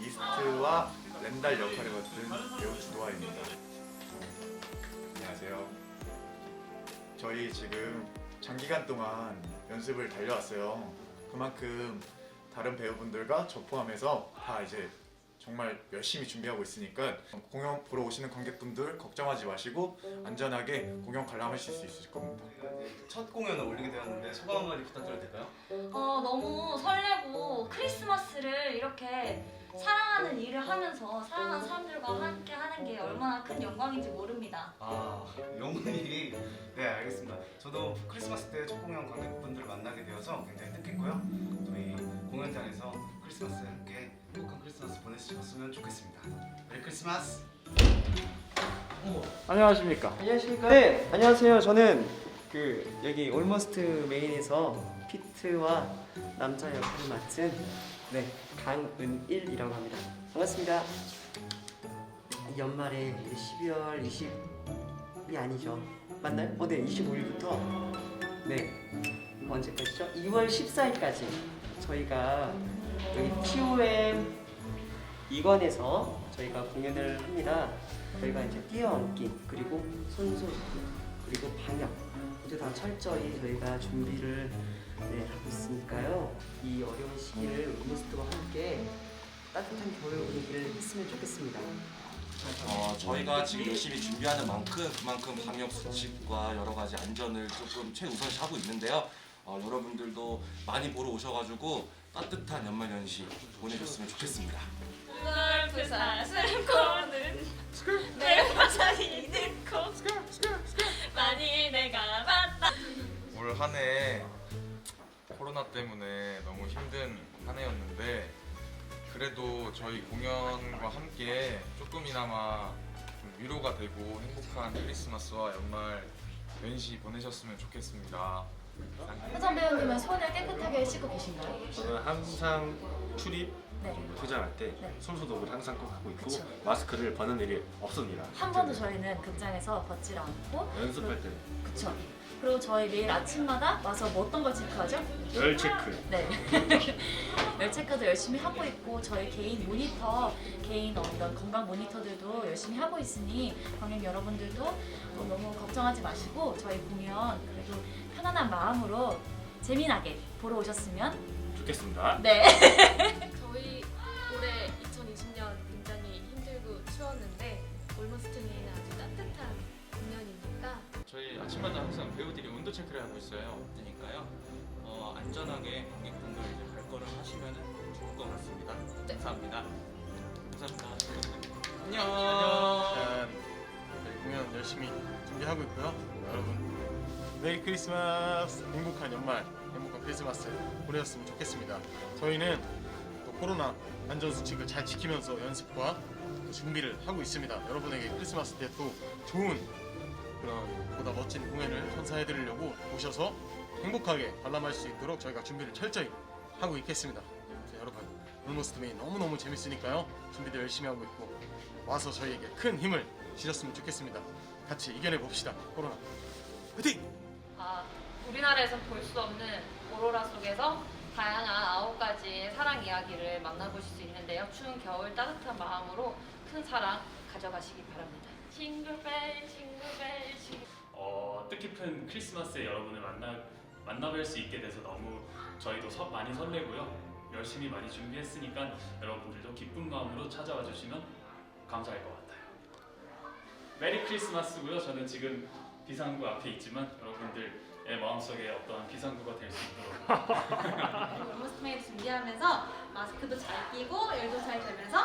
이스트와 렌달 역할을 맡은 배우 주도아입니다. 안녕하세요. 저희 지금 장기간 동안 연습을 달려왔어요. 그만큼 다른 배우분들과 저 포함해서 다 이제 정말 열심히 준비하고 있으니까 공연 보러 오시는 관객분들 걱정하지 마시고 안전하게 공연 관람하실 수 있을 겁니다. 첫 공연을 올리게 되었는데 소감 한마디 부탁드려도 될까요? 어, 너무 설레고 크리스마스를 이렇게 사랑하는 일을 하면서 사랑하는 사람들과 함께 하는 게 얼마나 큰 영광인지 모릅니다. 아 영훈이 네 알겠습니다. 저도 크리스마스 때첫 공연 관객분들을 만나게 되어서 굉장히 뜻깊고요. 저희 공연장에서 크리스마스 함께 행복한 크리스마스 보내셨으면 좋겠습니다. 메리 크리스마스. 안녕하십니까. 안녕하십니까? 네, 안녕하세요. 저는 그 여기 올머스트 메인에서 피트와 남자 역할을 맡은 네 강은일이라고 합니다. 반갑습니다. 연말에 12월 20이 아니죠? 맞나요? 어, 네, 25일부터 네 언제까지죠? 2월 14일까지 저희가 여기 TOM 이관에서 저희가 공연을 합니다. 저희가 이제 뛰어앉기 그리고 손소독 그리고 방역 모두 다 철저히 저희가 준비를 네, 하고 있으니까요. 이 어려운 시기를 우스트와 함께 따뜻한 겨울 분위기를 했으면 좋겠습니다. 어, 저희가 지금 열심히 준비하는 만큼 그만큼 방역 수칙과 여러 가지 안전을 조금 최우선시 하고 있는데요. 어, 여러분들도 많이 보러 오셔가지고 따뜻한 연말 연시 보내셨으면 좋겠습니다. 부산 슬코는 내 나 때문에 너무 힘든 한 해였는데 그래도 저희 공연과 함께 조금이나마 좀 위로가 되고 행복한 크리스마스와 연말 연시 보내셨으면 좋겠습니다. 효정 배우님은 손을 깨끗하게 씻고 계신가요? 저는 항상 출입 네. 퇴장할 때 네. 손소독을 항상 꼭 하고 있고 그쵸. 마스크를 벗는 일이 없습니다. 한 번도 저희는 극장에서 벗질 않고 연습할 때 그쵸 그리고 저희 매일 아침마다 와서 뭐 어떤 걸 체크하죠? 열 체크. 네. 열 체크도 열심히 하고 있고 저희 개인 모니터, 개인 어떤 건강 모니터들도 열심히 하고 있으니 관객 여러분들도 어, 너무 걱정하지 마시고 저희 공연 그래도 편안한 마음으로 재미나게 보러 오셨으면 좋겠습니다. 네. 있어요. 그러니까요. 어, 안전하게 관객분들 이제 발걸음 하시면 좋을 것 같습니다. 감사합니다. 감사합니다. 안녕. 일단 저희 공연 열심히 준비하고 있고요. 여러분 메리 크리스마스 행복한 연말 행복한 크리스마스 보내셨으면 좋겠습니다. 저희는 또 코로나 안전 수칙을 잘 지키면서 연습과 또 준비를 하고 있습니다. 여러분에게 크리스마스 때 또 좋은 그런 보다 멋진 공연을 선사해드리려고 오셔서 행복하게 관람할 수 있도록 저희가 준비를 철저히 하고 있겠습니다. 자, 여러분 올모스트 메인 너무너무 재밌으니까요. 준비도 열심히 하고 있고 와서 저희에게 큰 힘을 주셨으면 좋겠습니다. 같이 이겨내 봅시다. 코로나. 화이팅! 아, 우리나라에서 볼수 없는 오로라 속에서 다양한 아홉 가지의 사랑 이야기를 만나보실 수 있는데요. 추운 겨울 따뜻한 마음으로 큰 사랑 가져가시기 바랍니다. 뜻깊은 크리스마스에 여러분을 만나 만나뵐 수 있게 돼서 너무 저희도 서- 많이 설레고요. 열심히 많이 준비했으니까 여러분들도 기쁜 마음으로 찾아와 주시면 감사할 것 같아요. 메리 크리스마스고요. 저는 지금 비상구 앞에 있지만 여러분들의 마음속에 어떠한 비상구가 될 수 있도록 올머스트메이트 준비하면서 마스크도 잘 끼고 열도 잘 되면서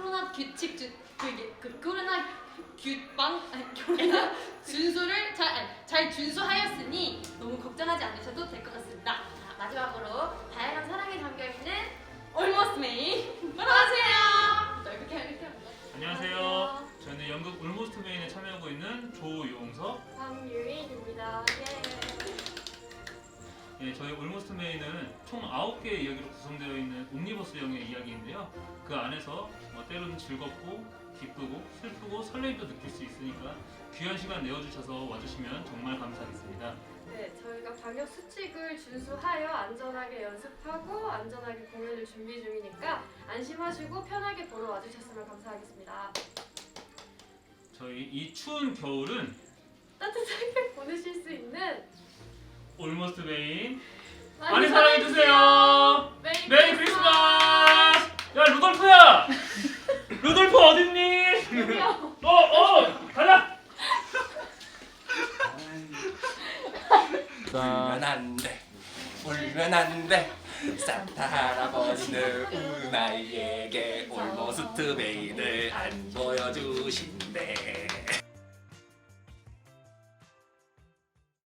코로나 규칙 주, 그, 그 코로나 규방 아니 코로나 준수를 잘, 아니, 잘 준수하였으니 너무 걱정하지 않으셔도 될 것 같습니다. 자, 마지막으로 다양한 사랑이 담겨 있는 보러 와세요. 자, 이렇게 이렇게 합니다. 안녕하세요. 저는 연극 올모스트 메인에 참여하고 있는 조용석 황유인입니다. 예, 저희 올모스트 메인은 총 9개의 이야기로 구성되어 있는 옴니버스형의 이야기인데요. 그 안에서 뭐 때로는 즐겁고 기쁘고 슬프고 설레임도 느낄 수 있으니까 귀한 시간 내어주셔서 와주시면 정말 감사하겠습니다. 네, 저희가 방역 수칙을 준수하여 안전하게 연습하고 안전하게 공연을 준비 중이니까 안심하시고 편하게 보러 와주셨으면 감사하겠습니다. 저희 이 추운 겨울은 따뜻하게 보내실 수 있는 올모스트 메인 많이, 사랑해주세요. 메리, 메리 크리스마스! 야 루돌프야! 루돌프 어딨니? 어 어! 가자! 울면 안 돼. 울면 안 돼. 산타 할아버지는 우는 아이에게 올머스트 메인을 안 보여주신대.